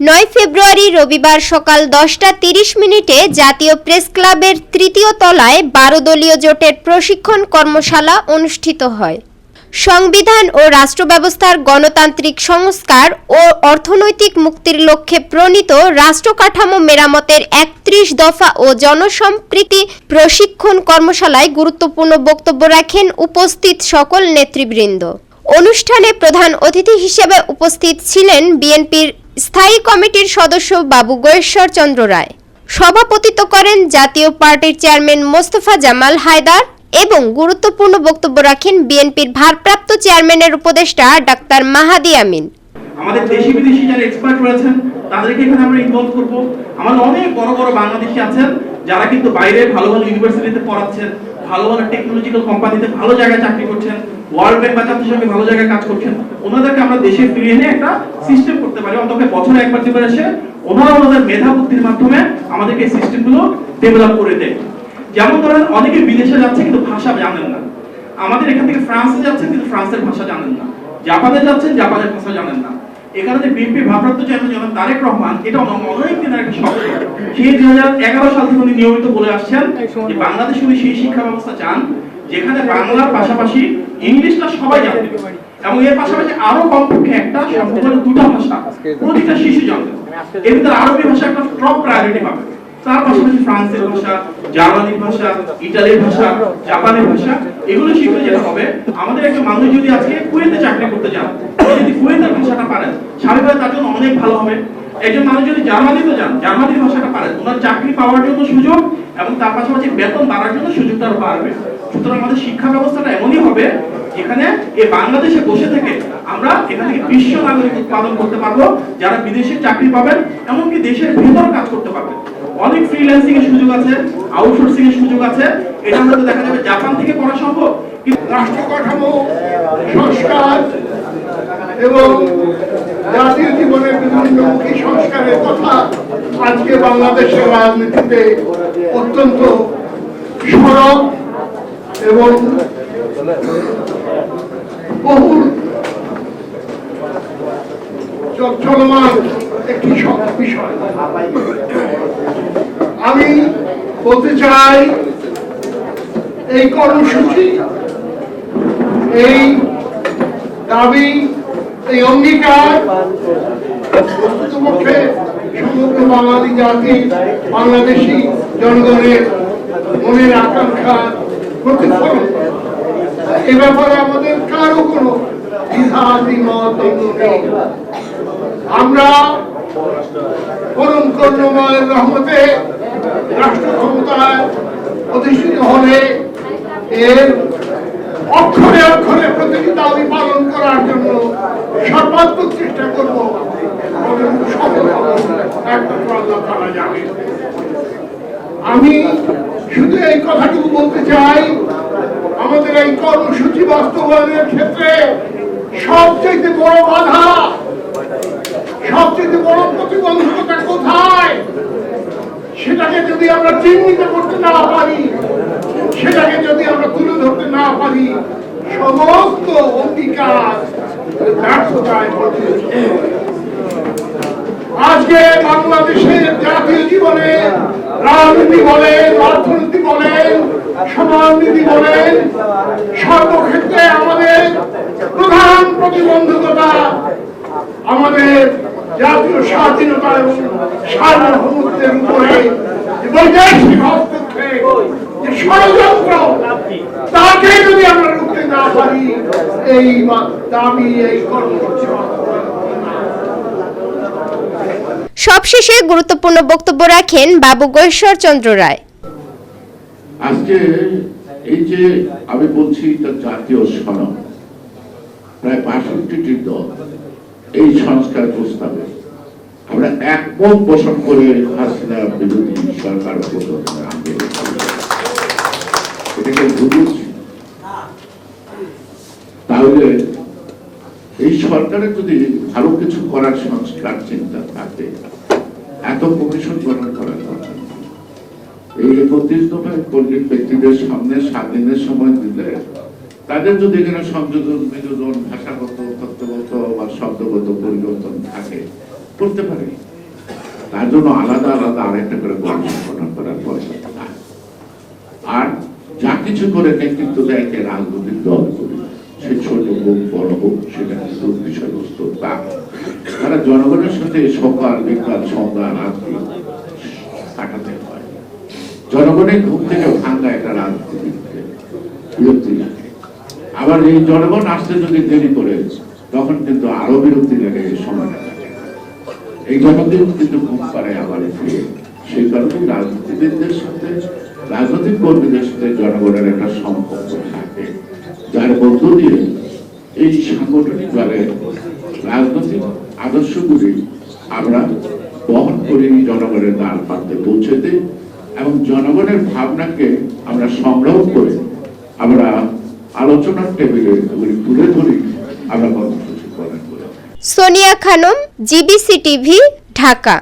নয় ফেব্রুয়ারি রবিবার সকাল দশটা তিরিশ মিনিটে জাতীয় প্রেস ক্লাবের তৃতীয় তলায় বারো দলীয় জোটের প্রশিক্ষণ কর্মশালা অনুষ্ঠিত হয়। সংবিধান ও রাষ্ট্র ব্যবস্থার গণতান্ত্রিক সংস্কার ও অর্থনৈতিক মুক্তির লক্ষ্যে প্রণীত রাষ্ট্র কাঠামো মেরামতের একত্রিশ দফা ও জনসম্প্রীতি প্রশিক্ষণ কর্মশালায় গুরুত্বপূর্ণ বক্তব্য রাখেন উপস্থিত সকল নেতৃবৃন্দ। অনুষ্ঠানে প্রধান অতিথি হিসেবে উপস্থিত ছিলেন বিএনপির স্থায়ী কমিটির সদস্য বাবু গয়েশ্বর চন্দ্র রায়। সভাপতিত্ব করেন জাতীয় পার্টির চেয়ারম্যান মোস্তফা জামাল হায়দার এবং গুরুত্বপূর্ণ বক্তব্য রাখেন বিএনপির ভারপ্রাপ্ত চেয়ারম্যানের উপদেষ্টা ডাক্তার মাহাদি আমিন। আমাদের দেশি বিদেশি যারা এক্সপার্ট রয়েছেন, তাদেরকে এখানে আমরা ইনভলভ করব। আমাদের অনেক বড় বড় বাংলাদেশি আছেন, যারা কিন্তু বাইরে ভালো ভালো ইউনিভার্সিটিতে পড়াচ্ছেন, ভালো ভালো টেকনোলজিক্যাল কোম্পানিতে ভালো জায়গায় চাকরি করছেন ওয়ার্ল্ড ব্যাংক বা জাতিসংঘে ভালো জায়গায় কাজ করছেন ওনাদেরকে আমরা দেশে ফিরিয়ে এনে একটা সিস্টেম করতে পারি। অন্তত বছরে একবার দুবার এসে ওনারা ওনাদের মেধা বুদ্ধির মাধ্যমে আমাদেরকে এই সিস্টেমগুলো ডেভেলপ করে দেয়। যেমন ধরেন, অনেকে বিদেশে যাচ্ছে কিন্তু ভাষা জানেন না। আমাদের এখান থেকে ফ্রান্সে যাচ্ছেন কিন্তু ফ্রান্সের ভাষা জানেন না। জাপানে যাচ্ছেন, জাপানের ভাষা জানেন না। এখানে যে বিএনপি ভারপ্রাপ্ত চেয়ারম্যান জনাব তারেক রহমান, এটা অনেক দিনের একটা স্বপ্ন সেই দুই হাজার এগারো সাল থেকে উনি নিয়মিত বলে আসছেন যে বাংলাদেশে উনি সেই শিক্ষা ব্যবস্থা চান। যেখানে বাংলার পাশাপাশি ইংলিশটা সবাই জানে। এবং এর পাশাপাশি আরও কমপক্ষে একটা সম্ভবত দুটো ভাষা, প্রতিটা শিশু জানবে এর ভিতরে আরবি ভাষা একটা টপ প্রায়োরিটি পাবে। তার পাশাপাশি ফ্রান্সের ভাষা, জার্মানির ভাষা, ইটালির ভাষা, জাপানের ভাষা, এগুলো শিখলে যেটা হবে, আমাদের একটা মানুষ যদি আজকে কুয়েতে চাকরি করতে যান যদি কুয়েতের ভাষাটা পারেন স্বাভাবিকভাবে তার জন্য অনেক ভালো হবে। একজন মানুষ যদি জার্মানিতে যান, জার্মানির ভাষাটা পারেন ওনার চাকরি পাওয়ার জন্য সুযোগ এবং তার পাশাপাশি বেতন বাড়ার জন্য সুযোগটা বাড়বে। সুতরাং আমাদের শিক্ষা ব্যবস্থাটা এমনই হবে, যেখানে এই বাংলাদেশে বসে থেকে আমরা এখান বিশ্ব নাগরিক উৎপাদন করতে পারব, যারা বিদেশে চাকরি পাবেন, এমনকি দেশের ভেতর কাজ করতে পারবেন। অনেক ফ্রিল্যান্সিং এর সুযোগ আছে আউটসোর্সিং এর সুযোগ আছে, এটা হয়তো দেখা যাবে জাপান থেকে করা সম্ভব। রাষ্ট্র কাঠামো, সংস্কার এবং জাতীয় জীবনের বিভিন্নমুখী সংস্কারের কথা আজকে বাংলাদেশের রাজনীতিতে অত্যন্ত সরব এবং বহুল চ- চলমান একটি বিষয়। আমি বলতে চাই, এই কর্মসূচি, এই দাবি, এই অঙ্গীকার প্রকৃতপক্ষে সমগ্র বাঙালি জাতি, বাংলাদেশি জনগণের মনের আকাঙ্ক্ষা এ ব্যাপারে আমাদের কারও কোনো আমরা পরম করুণাময়ের রহমতে রাষ্ট্র ক্ষমতায় অধিষ্ঠিত হলে এর অক্ষরে অক্ষরে প্রতিটি দাবি পালন করার জন্য সর্বাত্মক চেষ্টা করব এবং সফল হব একমাত্র আল্লাহ তাআলা জানেন আমি শুধু এই কথাটুকু বলতে চাই আমাদের এই বাস্তবায়নের ক্ষেত্রে সবচেয়ে বড় বাধা, সবচেয়ে বড় প্রতিবন্ধকতা কোথায়? সেটাকে যদি আমরা চিহ্নিত করতে না পারি, সেটাকে যদি আমরা তুলে ধরতে না পারি, সমস্ত অধিকার আজকে বাংলাদেশের জাতীয় জীবনে রাজনীতি বলেন, অর্থনীতি বলেন, সমাজনীতি বলেন, সর্বক্ষেত্রে আমাদের প্রধান প্রতিবন্ধকতা আমাদের জাতীয় স্বাধীনতা এবং সার্বভৌমত্বের উপরে বৈদেশিক হস্তক্ষেপ, যে ষড়যন্ত্র, তাকে যদি আমরা রুখতে না পারি, এই দাবি এই কর্মসূচি। সবশেষে গুরুত্বপূর্ণ বক্তব্য রাখেন বাবু গয়েশ্বর চন্দ্র রায়। আজকে এই যে আমি বলছি জাতীয় সনদ। প্রায় বাষট্টিটি দল এই সংস্কার প্রস্তাবে। আমরা একমত পোষণ করে হাসিনা বিরোধী সরকার তাহলে এই সরকারের যদি ভালো কিছু করার সংস্কার চিন্তা থাকে। এত কমিশন গঠন করার কথা। এই একত্রিশ দফায় কর্মী ব্যক্তিদের সামনে সাত দিনের সময় দিলে তাদের যদি এখানে সংযোজন বিনোদন ভাষাগত, তত্ত্বগত বা শব্দগত পরিবর্তন থাকে, করতে পারে। তার জন্য আলাদা আলাদা আরেকটা করে কমিশন গঠন করার প্রয়োজন আর যা কিছু করে নেতৃত্ব দেয় রাজনৈতিক দল সে ছোট হোক, বড় হোক, সেটা কিন্তু বিষয়বস্তু তা তারা জনগণের সাথে সকাল, বিকাল, সন্ধ্যা, রাত্রি কাটাতে হয় জনগণের ঘুম থেকে ভাঙ্গা একটা বিরক্তি লাগে। আবার এই জনগণ আসতে যদি দেরি করে, তখন কিন্তু আরও বিরক্তি লাগে এই সময়টা এই জনগণ কিন্তু ঘুম পারে আবার ফিরে সেই কারণে রাজনীতিবিদদের সাথে, রাজনৈতিক কর্মীদের সাথে জনগণের একটা সম্পর্ক থাকে। যার মধ্য দিয়ে এই সাংগঠনিক ভাবে রাজনৈতিক আদর্শগুলি আমরা বহন করি জনগণের দ্বার পৌঁছে দিই এবং জনগণের ভাবনাকে আমরা সংগ্রহ করে আমরা আলোচনার টেবিলে এগুলি তুলে ধরি, আমরা কর্মসূচি প্রদান করি। Sonia Khanam, GBC TV, Dhaka.